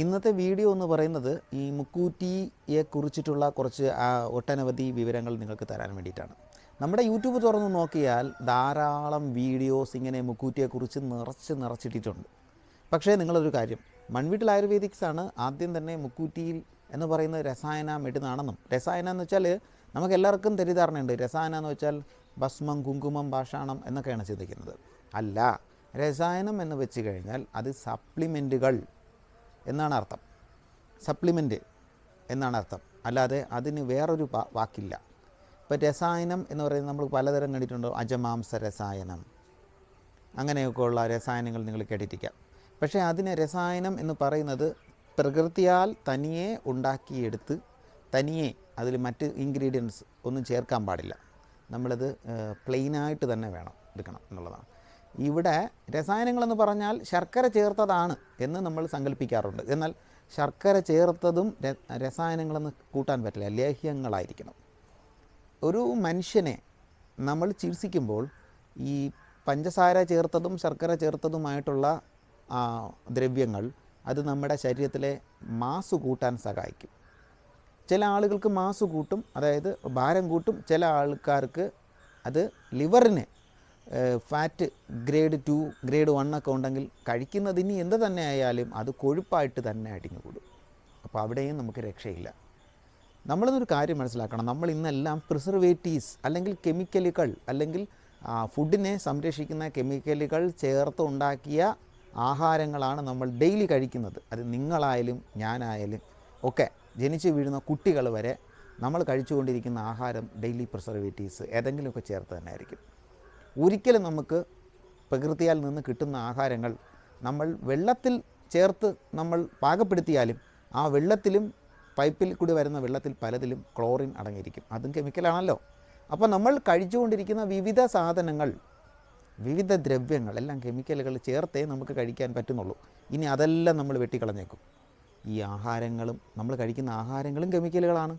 ഇന്നത്തെ വീഡിയോ എന്ന് പറയുന്നത് ഈ മുക്കൂറ്റിയെ കുറിച്ചിട്ടുള്ള കുറച്ച് ഒട്ടനവധി വിവരങ്ങൾ നിങ്ങൾക്ക് തരാൻ വേണ്ടിയിട്ടാണ്. നമ്മുടെ യൂട്യൂബ് തുറന്ന് നോക്കിയാൽ ധാരാളം വീഡിയോസ് ഇങ്ങനെ മുക്കൂറ്റിയെക്കുറിച്ച് നിറച്ച് നിറച്ചിട്ടിട്ടുണ്ട്. പക്ഷേ നിങ്ങളൊരു കാര്യം മൺവീട്ടിൽ ആയുർവേദിക്സ് ആണ് ആദ്യം തന്നെ മുക്കൂറ്റിയിൽ എന്ന് പറയുന്നത് രസായന മെടുന്നാണെന്നും രസായന എന്ന് വെച്ചാൽ നമുക്ക് എല്ലാവർക്കും തെറ്റിദ്ധാരണയുണ്ട്. രസായന എന്ന് വെച്ചാൽ ഭസ്മം കുങ്കുമം പാഷാണം എന്നൊക്കെയാണ് ചിന്തിക്കുന്നത്. അല്ല രസായനം എന്ന് വെച്ച് കഴിഞ്ഞാൽ അത് സപ്ലിമെന്റുകൾ എന്നാണ് അർത്ഥം. സപ്ലിമെന്റ് എന്നാണ് അർത്ഥം. അല്ലാതെ അതിന് വേറൊരു വാക്കില്ല. ഇപ്പോൾ രസായനം എന്ന് പറയുന്നത് നമ്മൾ പലതരം കണ്ടിട്ടുണ്ടോ. അജമാംസ രസായനം. അങ്ങനെയൊക്കെയുള്ള രസായനങ്ങൾ നിങ്ങൾ കേട്ടിരിക്കാം. പക്ഷേ അതിന് രസായനം എന്ന് പറയുന്നത് പ്രകൃതിയാൽ തനിയെ ഉണ്ടാക്കിയെടുത്ത് തനിയെ അതിൽ മറ്റ് ഇൻഗ്രീഡിയൻസ് ഒന്നും ചേർക്കാൻ പാടില്ല. നമ്മളത് പ്ലെയിനായിട്ട് തന്നെ വേണം എടുക്കണം എന്നുള്ളതാണ്. ഇവിടെ രസായനങ്ങളെന്ന് പറഞ്ഞാൽ ശർക്കര ചേർത്തതാണ് എന്ന് നമ്മൾ സങ്കല്പിക്കാറുണ്ട്. എന്നാൽ ശർക്കര ചേർത്തതും രസായനങ്ങളെന്ന് കൂട്ടാൻ പറ്റില്ല ലേഹ്യങ്ങളായിരിക്കണം. ഒരു മനുഷ്യനെ നമ്മൾ ചികിത്സിക്കുമ്പോൾ ഈ പഞ്ചസാര ചേർത്തതും ശർക്കര ചേർത്തതുമായിട്ടുള്ള ദ്രവ്യങ്ങൾ അത് നമ്മുടെ ശരീരത്തിലെ മാസ് കൂട്ടാൻ സഹായിക്കും. ചില ആളുകൾക്ക് മാസ് കൂട്ടും അതായത് ഭാരം കൂട്ടും ചില ആൾക്കാർക്ക് അത് ലിവറിന് fat grade two grade one ഒക്കെ ഉണ്ടെങ്കിൽ ഇനി എന്ത് തന്നെ ആയാലും അത് കൊഴുപ്പായിട്ട് തന്നെ അടിഞ്ഞു കൂടും അപ്പോൾ അവിടെയും നമുക്ക് രക്ഷയില്ല. നമ്മളിതൊരു കാര്യം മനസ്സിലാക്കണം. നമ്മൾ ഇന്നെല്ലാം പ്രിസർവേറ്റീവ്സ് അല്ലെങ്കിൽ കെമിക്കലുകൾ അല്ലെങ്കിൽ ഫുഡിനെ സംരക്ഷിക്കുന്ന കെമിക്കലുകൾ ചേർത്ത് ഉണ്ടാക്കിയ ആഹാരങ്ങളാണ് നമ്മൾ ഡെയിലി കഴിക്കുന്നത്. അത് നിങ്ങളായാലും ഞാനായാലും ഒക്കെ ജനിച്ചു വീഴുന്ന കുട്ടികൾ വരെ നമ്മൾ കഴിച്ചുകൊണ്ടിരിക്കുന്ന ആഹാരം ഡെയിലി പ്രിസർവേറ്റീവ്സ് ഏതെങ്കിലുമൊക്കെ ചേർത്ത് തന്നെ ആയിരിക്കും. ഒരിക്കലും നമുക്ക് പ്രകൃതിയാൽ നിന്ന് കിട്ടുന്ന ആഹാരങ്ങൾ നമ്മൾ വെള്ളത്തിൽ ചേർത്ത് നമ്മൾ പാകപ്പെടുത്തിയാലും ആ വെള്ളത്തിലും പൈപ്പിൽ കൂടി വരുന്ന വെള്ളത്തിൽ പലതിലും ക്ലോറിൻ അടങ്ങിയിരിക്കും. അതും കെമിക്കലാണല്ലോ അപ്പോൾ നമ്മൾ കഴിച്ചുകൊണ്ടിരിക്കുന്ന വിവിധ സാധനങ്ങൾ വിവിധ ദ്രവ്യങ്ങൾ എല്ലാം കെമിക്കലുകൾ ചേർത്തേ നമുക്ക് കഴിക്കാൻ പറ്റുന്നുള്ളൂ. ഇനി അതെല്ലാം നമ്മൾ വെട്ടിക്കളഞ്ഞേക്കും. ഈ ആഹാരങ്ങളും നമ്മൾ കഴിക്കുന്ന ആഹാരങ്ങളും കെമിക്കലുകളാണ്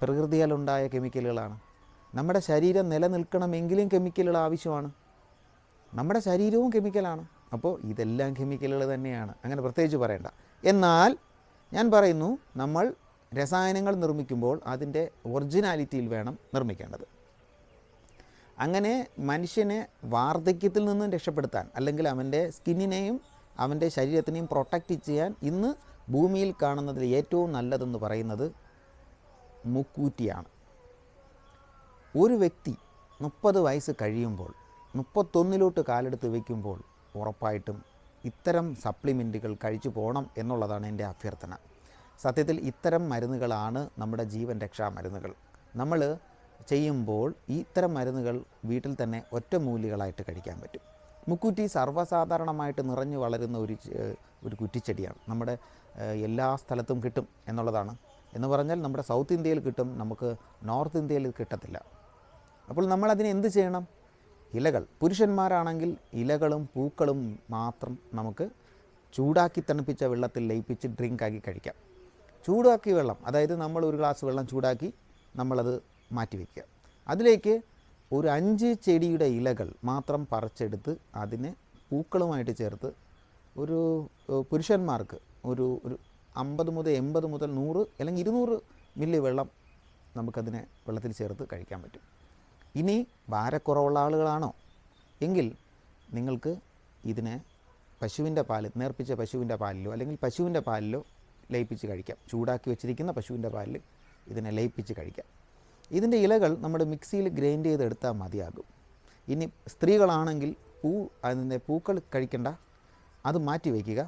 പ്രകൃതിയാലുണ്ടായ കെമിക്കലുകളാണ് നമ്മുടെ ശരീരം നിലനിൽക്കണമെങ്കിലും കെമിക്കലുകൾ ആവശ്യമാണ്. നമ്മുടെ ശരീരവും കെമിക്കലാണ് അപ്പോൾ ഇതെല്ലാം കെമിക്കലുകൾ തന്നെയാണ്. അങ്ങനെ പ്രത്യേകിച്ച് പറയണ്ട. എന്നാൽ ഞാൻ പറയുന്നു നമ്മൾ രസായനങ്ങൾ നിർമ്മിക്കുമ്പോൾ അതിന്റെ ഒറിജിനാലിറ്റിയിൽ വേണം നിർമ്മിക്കേണ്ടത്. അങ്ങനെ മനുഷ്യനെ വാർദ്ധക്യത്തിൽ നിന്നും രക്ഷപ്പെടുത്താൻ അല്ലെങ്കിൽ അവന്റെ സ്കിന്നിനെയും അവന്റെ ശരീരത്തിനെയും പ്രൊട്ടക്റ്റ് ചെയ്യാൻ ഇന്ന് ഭൂമിയിൽ കാണുന്നതിൽ ഏറ്റവും നല്ലതെന്ന് പറയുന്നത് മുക്കൂറ്റിയാണ്. ഒരു വ്യക്തി മുപ്പത് വയസ്സ് കഴിയുമ്പോൾ മുപ്പത്തൊന്നിലോട്ട് കാലെടുത്ത് വയ്ക്കുമ്പോൾ ഉറപ്പായിട്ടും ഇത്തരം സപ്ലിമെന്റുകൾ കഴിച്ചു പോകണം എന്നുള്ളതാണ് എന്റെ അഭ്യർത്ഥന. സത്യത്തിൽ ഇത്തരം മരുന്നുകളാണ് നമ്മുടെ ജീവൻ രക്ഷാ മരുന്നുകൾ. നമ്മൾ ചെയ്യുമ്പോൾ ഇത്തരം മരുന്നുകൾ വീട്ടിൽ തന്നെ ഒറ്റമൂലികളായിട്ട് കഴിക്കാൻ പറ്റും. മുക്കുറ്റി സർവസാധാരണമായിട്ട് നിറഞ്ഞു വളരുന്ന ഒരു ഒരു കുറ്റിച്ചെടിയാണ്. നമ്മുടെ എല്ലാ സ്ഥലത്തും കിട്ടും എന്നുള്ളതാണ്. എന്ന് പറഞ്ഞാൽ നമ്മുടെ സൗത്ത് ഇന്ത്യയിൽ കിട്ടും നമുക്ക് നോർത്ത് ഇന്ത്യയിൽ കിട്ടത്തില്ല. അപ്പോൾ നമ്മൾ അതിന് എന്ത് ചെയ്യണം? ഇലകൾ. പുരുഷന്മാരാണെങ്കിൽ ഇലകളും പൂക്കളും മാത്രം നമുക്ക് ചൂടാക്കി തണുപ്പിച്ച വെള്ളത്തിൽ ലയിപ്പിച്ച് ഡ്രിങ്ക് ആക്കി കഴിക്കാം. ചൂടാക്കി വെള്ളം അതായത് നമ്മൾ ഒരു ഗ്ലാസ് വെള്ളം ചൂടാക്കി നമ്മളത് മാറ്റി വയ്ക്കുക അതിലേക്ക് ഒരു അഞ്ച് ചെടിയുടെ ഇലകൾ മാത്രം പറിച്ചെടുത്ത് അതിനെ പൂക്കളുമായിട്ട് ചേർത്ത് ഒരു പുരുഷന്മാർക്ക് ഒരു ഒരു അമ്പത് മുതൽ എൺപത് മുതൽ നൂറ് അല്ലെങ്കിൽ ഇരുന്നൂറ് മില്ലി വെള്ളം നമുക്കതിനെ വെള്ളത്തിൽ ചേർത്ത് കഴിക്കാൻ പറ്റും. ഇനി ഭാരക്കുറവുള്ള ആളുകളാണോ? എങ്കിൽ നിങ്ങൾക്ക് ഇതിനെ പശുവിന്റെ പാൽ നേർപ്പിച്ച പശുവിന്റെ പാലിലോ അല്ലെങ്കിൽ പശുവിന്റെ പാലിലോ ലയിപ്പിച്ച് കഴിക്കാം. ചൂടാക്കി വെച്ചിരിക്കുന്ന പശുവിന്റെ പാലിൽ ഇതിനെ ലയിപ്പിച്ച് കഴിക്കാം. ഇതിന്റെ ഇലകൾ നമ്മുടെ മിക്സിയിൽ ഗ്രൈൻഡ് ചെയ്തെടുത്താൽ മതിയാകും. ഇനി സ്ത്രീകളാണെങ്കിൽ പൂ അതിന്റെ പൂക്കൾ കഴിക്കണ്ട. അത് മാറ്റി വയ്ക്കുക.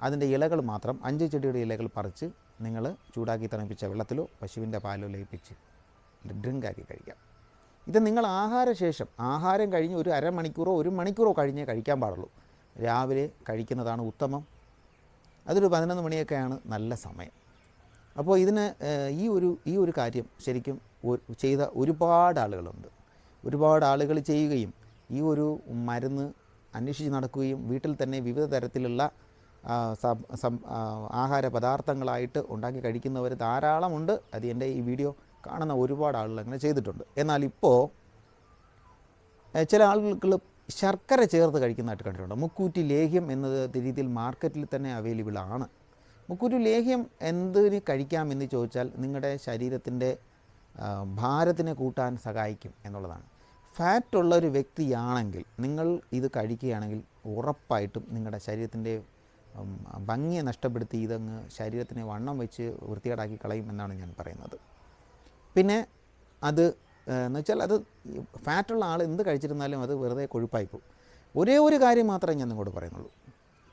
അതിന്റെ ഇലകൾ മാത്രം അഞ്ച് ചെടിയുടെ ഇലകൾ പറിച്ച് നിങ്ങൾ ചൂടാക്കി തണുപ്പിച്ച വെള്ളത്തിലോ പശുവിന്റെ പാലോ ലയിപ്പിച്ച് ഡ്രിങ്കാക്കി കഴിക്കാം. ഇത് നിങ്ങൾ ആഹാരശേഷം ആഹാരം കഴിഞ്ഞ് ഒരു അരമണിക്കൂറോ ഒരു മണിക്കൂറോ കഴിഞ്ഞേ കഴിക്കാൻ പാടുള്ളൂ. രാവിലെ കഴിക്കുന്നതാണ് ഉത്തമം. അതൊരു പതിനൊന്ന് മണിയൊക്കെയാണ് നല്ല സമയം. അപ്പോൾ ഇതിന് ഈ ഒരു ഈ ഒരു കാര്യം ശരിക്കും ചെയ്ത ഒരുപാട് ആളുകളുണ്ട്. ഒരുപാട് ആളുകൾ ചെയ്യുകയും ഈ ഒരു മരുന്ന് അന്വേഷിച്ച് നടക്കുകയും വീട്ടിൽ തന്നെ വിവിധ തരത്തിലുള്ള ആഹാര പദാർത്ഥങ്ങളായിട്ട് ഉണ്ടാക്കി കഴിക്കുന്നവർ ധാരാളമുണ്ട്. അത് എന്റെ ഈ വീഡിയോ കാണുന്ന ഒരുപാട് ആളുകൾ അങ്ങനെ ചെയ്തിട്ടുണ്ട്. എന്നാൽ ഇപ്പോൾ ചില ആളുകൾ ശർക്കര ചേർത്ത് കഴിക്കുന്നതായിട്ട് കണ്ടിട്ടുണ്ട്. മുക്കൂറ്റി ലേഹ്യം എന്നത് രീതിയിൽ മാർക്കറ്റിൽ തന്നെ അവൈലബിൾ ആണ്. മുക്കൂറ്റി ലേഹ്യം എന്തിന് കഴിക്കാമെന്ന് ചോദിച്ചാൽ നിങ്ങളുടെ ശരീരത്തിന്റെ ഭാരത്തിനെ കൂട്ടാൻ സഹായിക്കും എന്നുള്ളതാണ്. ഫാറ്റ് ഉള്ള ഒരു വ്യക്തിയാണെങ്കിൽ നിങ്ങൾ ഇത് കഴിക്കുകയാണെങ്കിൽ ഉറപ്പായിട്ടും നിങ്ങളുടെ ശരീരത്തിന്റെ ഭംഗിയെ നഷ്ടപ്പെടുത്തി ഇതങ്ങ് ശരീരത്തിനെ വണ്ണം വെച്ച് വൃത്തികേടാക്കി കളയും എന്നാണ് ഞാൻ പറയുന്നത്. പിന്നെ അത് എന്ന് വെച്ചാൽ അത് ഫാറ്റുള്ള ആൾ എന്ത് കഴിച്ചിരുന്നാലും അത് വെറുതെ കൊഴുപ്പായി പോകും. ഒരേ ഒരു കാര്യം മാത്രമേ ഞാൻ നിങ്ങളോട് പറയുന്നുള്ളൂ.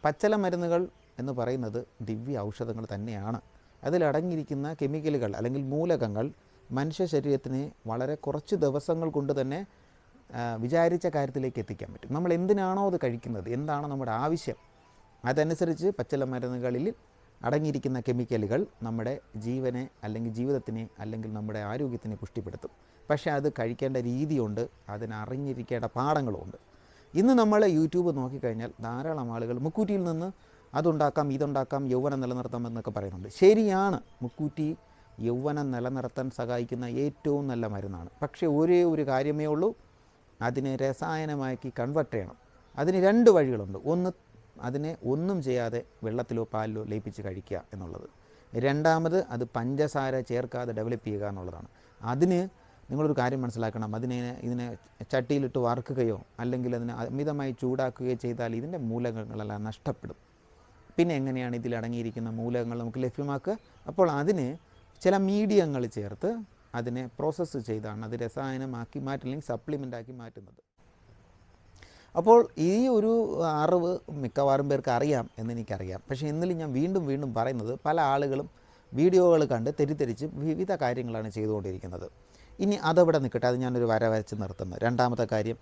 പച്ചല മരുന്നുകൾ എന്ന് പറയുന്നത് ദിവ്യ ഔഷധങ്ങൾ തന്നെയാണ്. അതിലടങ്ങിയിരിക്കുന്ന കെമിക്കലുകൾ അല്ലെങ്കിൽ മൂലകങ്ങൾ മനുഷ്യ ശരീരത്തിന് വളരെ കുറച്ച് ദിവസങ്ങൾ കൊണ്ട് തന്നെ വിചാരിച്ച കാര്യത്തിലേക്ക് എത്തിക്കാൻ പറ്റും. നമ്മൾ എന്തിനാണോ അത് കഴിക്കുന്നത്? എന്താണോ നമ്മുടെ ആവശ്യം? അതനുസരിച്ച് പച്ചില മരുന്നുകളിൽ അടങ്ങിയിരിക്കുന്ന കെമിക്കലുകൾ നമ്മുടെ ജീവനെ അല്ലെങ്കിൽ ജീവിതത്തിനെ അല്ലെങ്കിൽ നമ്മുടെ ആരോഗ്യത്തിനെ പുഷ്ടിപ്പെടുത്തും. പക്ഷേ അത് കഴിക്കേണ്ട രീതിയുണ്ട് അതിനറിഞ്ഞിരിക്കേണ്ട പാഠങ്ങളുമുണ്ട്. ഇന്ന് നമ്മൾ യൂട്യൂബ് നോക്കിക്കഴിഞ്ഞാൽ ധാരാളം ആളുകൾ മുക്കൂറ്റിയിൽ നിന്ന് അതുണ്ടാക്കാം ഇതുണ്ടാക്കാം യൗവനം നിലനിർത്താം എന്നൊക്കെ പറയുന്നുണ്ട്. ശരിയാണ് മുക്കൂറ്റി യൗവനം നിലനിർത്താൻ സഹായിക്കുന്ന ഏറ്റവും നല്ല മരുന്നാണ്. പക്ഷേ ഒരേ ഒരു കാര്യമേ ഉള്ളൂ അതിനെ രസായനമാക്കി കൺവെർട്ട് ചെയ്യണം. അതിന് രണ്ട് വഴികളുണ്ട്. ഒന്ന് അതിനെ ഒന്നും ചെയ്യാതെ വെള്ളത്തിലോ പാലിലോ ലയിപ്പിച്ച് കഴിക്കുക എന്നുള്ളത്. രണ്ടാമത് അത് പഞ്ചസാര ചേർക്കാതെ ഡെവലപ്പ് ചെയ്യുക എന്നുള്ളതാണ്. അതിന് നിങ്ങളൊരു കാര്യം മനസ്സിലാക്കണം. അതിനെ ഇതിനെ ചട്ടിയിലിട്ട് വറുക്കുകയോ അല്ലെങ്കിൽ അതിനെ അമിതമായി ചൂടാക്കുകയോ ചെയ്താൽ ഇതിന്റെ മൂലകങ്ങളെല്ലാം നഷ്ടപ്പെടും. പിന്നെ എങ്ങനെയാണ് ഇതിൽ അടങ്ങിയിരിക്കുന്ന മൂലകങ്ങൾ നമുക്ക് ലഭ്യമാക്കുക? അപ്പോൾ അതിന് ചില മീഡിയങ്ങൾ ചേർത്ത് അതിനെ പ്രോസസ്സ് ചെയ്താണ് അത് രസായനമാക്കി മാറ്റില്ലെങ്കിൽ സപ്ലിമെന്റ് ആക്കി മാറ്റുന്നത്. അപ്പോൾ ഈ ഒരു അറിവ് മിക്കവാറും പേർക്ക് അറിയാം എന്നെനിക്കറിയാം പക്ഷേ എന്നാലും ഞാൻ വീണ്ടും വീണ്ടും പറയുന്നത് പല ആളുകളും വീഡിയോകൾ കണ്ട് തെറ്റിദ്ധരിച്ച് വിവിധ കാര്യങ്ങളാണ് ചെയ്തുകൊണ്ടിരിക്കുന്നത്. ഇനി അതവിടെ നിൽക്കട്ടെ? അത് ഞാനൊരു വര വരച്ച് നിർത്തുന്നു. രണ്ടാമത്തെ കാര്യം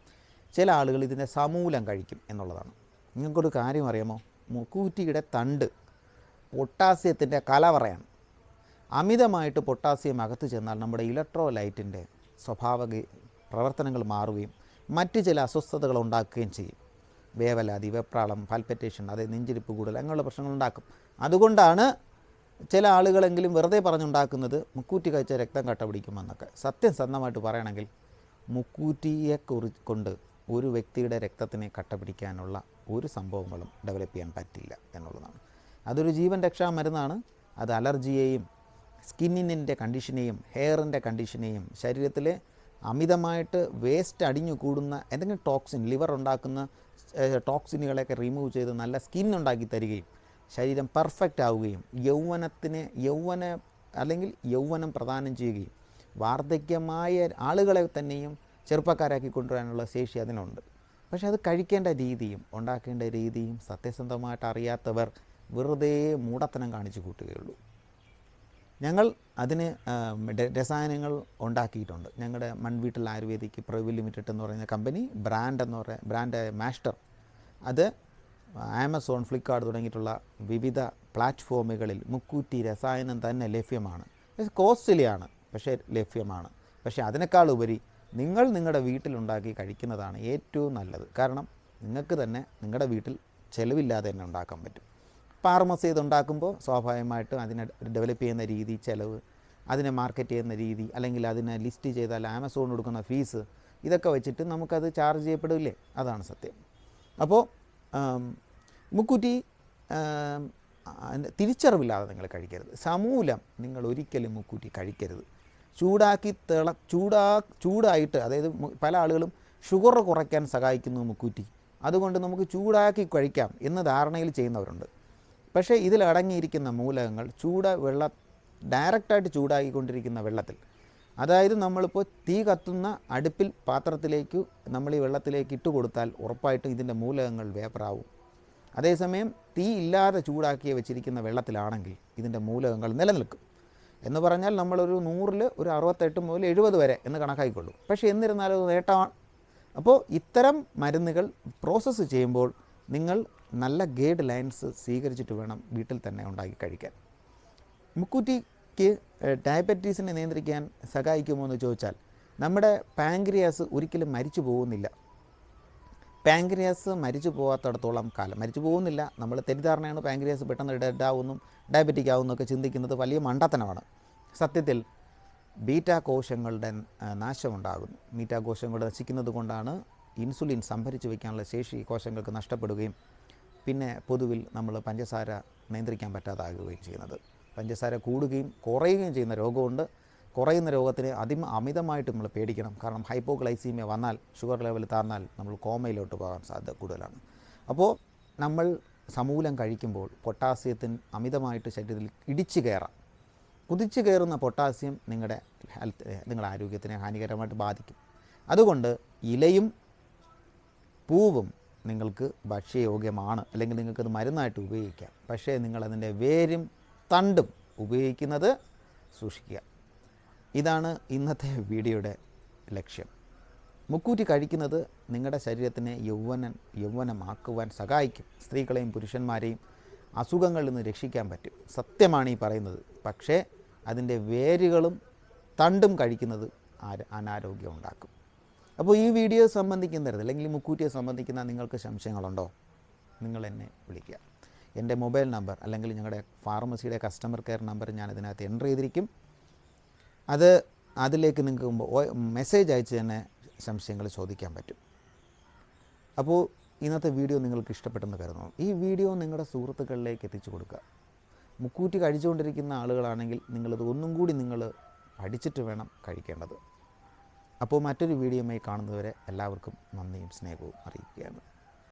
ചില ആളുകൾ ഇതിനെ സമൂലം കഴിക്കും എന്നുള്ളതാണ്. നിങ്ങൾക്കൊരു കാര്യം അറിയാമോ? മുക്കൂറ്റിയുടെ തണ്ട് പൊട്ടാസ്യത്തിന്റെ കലവറയാണ്. അമിതമായിട്ട് പൊട്ടാസ്യം അകത്ത് ചെന്നാൽ നമ്മുടെ ഇലക്ട്രോലൈറ്റിന്റെ സ്വഭാവ പ്രവർത്തനങ്ങൾ മാറുകയും മറ്റ് ചില അസ്വസ്ഥതകൾ ഉണ്ടാക്കുകയും ചെയ്യും. വേവലാതി വെപ്രാളം പാൽപ്പറ്റേഷൻ അതായത് നെഞ്ചിരിപ്പ് കൂടുതൽ അങ്ങനെയുള്ള പ്രശ്നങ്ങൾ ഉണ്ടാക്കും. അതുകൊണ്ടാണ് ചില ആളുകളെങ്കിലും വെറുതെ പറഞ്ഞുണ്ടാക്കുന്നത് മുക്കൂറ്റി കഴിച്ച രക്തം കട്ട പിടിക്കുമെന്നൊക്കെ. സത്യസന്ധമായിട്ട് പറയണമെങ്കിൽ മുക്കൂറ്റിയെ കുറി കൊണ്ട് ഒരു വ്യക്തിയുടെ രക്തത്തിനെ കട്ട പിടിക്കാനുള്ള ഒരു സംഭവങ്ങളും ഡെവലപ്പ് ചെയ്യാൻ പറ്റില്ല എന്നുള്ളതാണ്. അതൊരു ജീവൻ രക്ഷാ മരുന്നാണ്. അത് അലർജിയെയും സ്കിന്നിന്റെ കണ്ടീഷനെയും ഹെയറിന്റെ കണ്ടീഷനെയും ശരീരത്തിലെ അമിതമായിട്ട് വേസ്റ്റ് അടിഞ്ഞു കൂടുന്ന എന്തെങ്കിലും ടോക്സിൻ ലിവർ ഉണ്ടാക്കുന്ന ടോക്സിനുകളെയൊക്കെ റിമൂവ് ചെയ്ത് നല്ല സ്കിൻ ഉണ്ടാക്കി തരികയും ശരീരം പെർഫെക്റ്റ് ആവുകയും യൗവനത്തിന് യൗവന അല്ലെങ്കിൽ യൗവനം പ്രദാനം ചെയ്യുകയും വാർദ്ധക്യമായ ആളുകളെ തന്നെയും ചെറുപ്പക്കാരാക്കി കൊണ്ടുവരാനുള്ള ശേഷി അതിനുണ്ട്. പക്ഷേ അത് കഴിക്കേണ്ട രീതിയും ഉണ്ടാക്കേണ്ട രീതിയും സത്യസന്ധമായിട്ട് അറിയാത്തവർ വെറുതെ മൂടത്തനം കാണിച്ചു കൂട്ടുകയുള്ളൂ. ഞങ്ങൾ അതിന് രസായനങ്ങൾ ഉണ്ടാക്കിയിട്ടുണ്ട്. ഞങ്ങളുടെ മൺവീട്ടിൽ ആയുർവേദിക് പ്രൈവ് ലിമിറ്റഡ് എന്ന് പറയുന്ന കമ്പനി ബ്രാൻഡ് എന്ന് പറയുന്ന ബ്രാൻഡ് മാസ്റ്റർ. അത് ആമസോൺ ഫ്ലിപ്കാർട്ട് തുടങ്ങിയിട്ടുള്ള വിവിധ പ്ലാറ്റ്ഫോമുകളിൽ മുക്കൂറ്റി രസായനം തന്നെ ലഭ്യമാണ്. കോസ്റ്റ്ലിയാണ് പക്ഷേ ലഭ്യമാണ്. പക്ഷേ അതിനേക്കാൾ ഉപരി നിങ്ങൾ നിങ്ങളുടെ വീട്ടിലുണ്ടാക്കി കഴിക്കുന്നതാണ് ഏറ്റവും നല്ലത്. കാരണം നിങ്ങൾക്ക് തന്നെ നിങ്ങളുടെ വീട്ടിൽ ചിലവില്ലാതെ തന്നെ ഉണ്ടാക്കാൻ പറ്റും. ഫാർമസി ഇതുണ്ടാക്കുമ്പോൾ സ്വാഭാവികമായിട്ടും അതിനെ ഡെവലപ്പ് ചെയ്യുന്ന രീതി ചിലവ് അതിനെ മാർക്കറ്റ് ചെയ്യുന്ന രീതി അല്ലെങ്കിൽ അതിനെ ലിസ്റ്റ് ചെയ്താൽ ആമസോൺ കൊടുക്കുന്ന ഫീസ് ഇതൊക്കെ വെച്ചിട്ട് നമുക്കത് ചാർജ് ചെയ്യപ്പെടില്ലേ? അതാണ് സത്യം. അപ്പോൾ മുക്കുറ്റി തിരിച്ചറിവില്ലാതെ നിങ്ങൾ കഴിക്കരുത്. സമൂലം നിങ്ങൾ ഒരിക്കലും മുക്കുറ്റി കഴിക്കരുത്. ചൂടാക്കി തിള ചൂടാ ചൂടായിട്ട് അതായത് പല ആളുകളും ഷുഗർ കുറയ്ക്കാൻ സഹായിക്കുന്നു മുക്കുറ്റി. അതുകൊണ്ട് നമുക്ക് ചൂടാക്കി കഴിക്കാം എന്ന ധാരണയിൽ ചെയ്യുന്നവരുണ്ട്. പക്ഷേ ഇതിൽ അടങ്ങിയിരിക്കുന്ന മൂലകങ്ങൾ ചൂട വെള്ള ഡയറക്റ്റായിട്ട് ചൂടാക്കിക്കൊണ്ടിരിക്കുന്ന വെള്ളത്തിൽ. അതായത് നമ്മളിപ്പോൾ തീ കത്തുന്ന അടുപ്പിൽ പാത്രത്തിലേക്ക് നമ്മൾ ഈ വെള്ളത്തിലേക്ക് ഇട്ട് കൊടുത്താൽ ഉറപ്പായിട്ടും ഇതിന്റെ മൂലകങ്ങൾ വേപ്പറാവും. അതേസമയം തീ ഇല്ലാതെ ചൂടാക്കി വെച്ചിരിക്കുന്ന വെള്ളത്തിലാണെങ്കിൽ ഇതിന്റെ മൂലകങ്ങൾ നിലനിൽക്കും. എന്ന് പറഞ്ഞാൽ നമ്മളൊരു നൂറിൽ ഒരു അറുപത്തെട്ട് മുതൽ എഴുപത് വരെ എന്ന് കണക്കാക്കിക്കൊള്ളൂ. പക്ഷേ എന്നിരുന്നാലും അത് നേട്ടമാണ് അപ്പോൾ ഇത്തരം മരുന്നുകൾ പ്രോസസ്സ് ചെയ്യുമ്പോൾ നിങ്ങൾ നല്ല ഗൈഡ് ലൈൻസ് സ്വീകരിച്ചിട്ട് വേണം വീട്ടിൽ തന്നെ ഉണ്ടാക്കി കഴിക്കാൻ. മുക്കൂറ്റിക്ക് ഡയബറ്റീസിനെ നിയന്ത്രിക്കാൻ സഹായിക്കുമോ എന്ന് ചോദിച്ചാൽ നമ്മുടെ പാങ്ക്രിയാസ് ഒരിക്കലും മരിച്ചു പോകുന്നില്ല. പാങ്ക്രിയാസ് മരിച്ചു പോകാത്തടത്തോളം കാലം. മരിച്ചു പോകുന്നില്ല. നമ്മൾ തെറ്റിദ്ധാരണയാണ് പാങ്ക്രിയാസ് പെട്ടെന്ന് ഡെഡ് ആവുന്നും ഡയബറ്റിക് ആവുന്നൊക്കെ ചിന്തിക്കുന്നത് വലിയ മണ്ടത്തനമാണ്. സത്യത്തിൽ ബീറ്റാ കോശങ്ങളുടെ നാശമുണ്ടാകുന്നു. ബീറ്റാ കോശങ്ങൾ നശിക്കുന്നത് കൊണ്ടാണ് ഇൻസുലിൻ സംഭരിച്ചു വയ്ക്കാനുള്ള ശേഷി കോശങ്ങൾക്ക് നഷ്ടപ്പെടുകയും പിന്നെ പൊതുവിൽ നമ്മൾ പഞ്ചസാര നിയന്ത്രിക്കാൻ പറ്റാതാകുകയും ചെയ്യുന്നത്. പഞ്ചസാര കൂടുകയും കുറയുകയും ചെയ്യുന്ന രോഗമുണ്ട്. കുറയുന്ന രോഗത്തിന് അതി അമിതമായിട്ട് നമ്മൾ പേടിക്കണം. കാരണം ഹൈപ്പോഗ്ലൈസീമിയ വന്നാൽ ഷുഗർ ലെവൽ താർന്നാൽ നമ്മൾ കോമയിലോട്ട് പോകാൻ സാധ്യത കൂടുതലാണ്. അപ്പോൾ നമ്മൾ സമൂലം കഴിക്കുമ്പോൾ പൊട്ടാസ്യത്തിന് അമിതമായിട്ട് ശരീരത്തിൽ ഇടിച്ചു കയറാം. കുതിച്ചു കയറുന്ന പൊട്ടാസ്യം നിങ്ങളുടെ ഹെൽത്ത് നിങ്ങളുടെ ആരോഗ്യത്തിനെ ഹാനികരമായിട്ട് ബാധിക്കും. അതുകൊണ്ട് ഇലയും പൂവും നിങ്ങൾക്ക് ഭക്ഷ്യയോഗ്യമാണ്. അല്ലെങ്കിൽ നിങ്ങൾക്കത് മരുന്നായിട്ട് ഉപയോഗിക്കാം. പക്ഷേ നിങ്ങളതിന്റെ വേരും തണ്ടും ഉപയോഗിക്കുന്നത് സൂക്ഷിക്കുക. ഇതാണ് ഇന്നത്തെ വീഡിയോയുടെ ലക്ഷ്യം. മുക്കൂറ്റി കഴിക്കുന്നത് നിങ്ങളുടെ ശരീരത്തിനെ യൗവനൻ യൗവനമാക്കുവാൻ സഹായിക്കും. സ്ത്രീകളെയും പുരുഷന്മാരെയും അസുഖങ്ങളിൽ നിന്ന് രക്ഷിക്കാൻ പറ്റും. സത്യമാണ് ഈ പറയുന്നത്. പക്ഷേ അതിന്റെ വേരുകളും തണ്ടും കഴിക്കുന്നത് അനാരോഗ്യം ഉണ്ടാക്കും. അപ്പോൾ ഈ വീഡിയോ സംബന്ധിക്കുന്നത് അല്ലെങ്കിൽ മുക്കൂറ്റിയെ സംബന്ധിക്കുന്ന നിങ്ങൾക്ക് സംശയങ്ങളുണ്ടോ? നിങ്ങൾ എന്നെ വിളിക്കുക. എന്റെ മൊബൈൽ നമ്പർ അല്ലെങ്കിൽ ഞങ്ങളുടെ ഫാർമസിയുടെ കസ്റ്റമർ കെയർ നമ്പർ ഞാൻ ഇതിനകത്ത് എന്റർ ചെയ്തിരിക്കും. അത് അതിലേക്ക് നിങ്ങൾക്ക് മെസ്സേജ് അയച്ച് തന്നെ സംശയങ്ങൾ ചോദിക്കാൻ പറ്റും. അപ്പോൾ ഇന്നത്തെ വീഡിയോ നിങ്ങൾക്ക് ഇഷ്ടപ്പെട്ടെന്ന് കരുതുന്നു. ഈ വീഡിയോ നിങ്ങളുടെ സുഹൃത്തുക്കളിലേക്ക് എത്തിച്ചു കൊടുക്കുക. മുക്കൂറ്റി കഴിച്ചുകൊണ്ടിരിക്കുന്ന ആളുകളാണെങ്കിൽ നിങ്ങളത് ഒന്നും കൂടി നിങ്ങൾ പഠിച്ചിട്ട് വേണം കഴിക്കേണ്ടത്. അപ്പോൾ മറ്റൊരു വീഡിയോയുമായി കാണുന്നതുവരെ എല്ലാവർക്കും നന്ദിയും സ്നേഹവും അറിയിക്കുകയാണ്.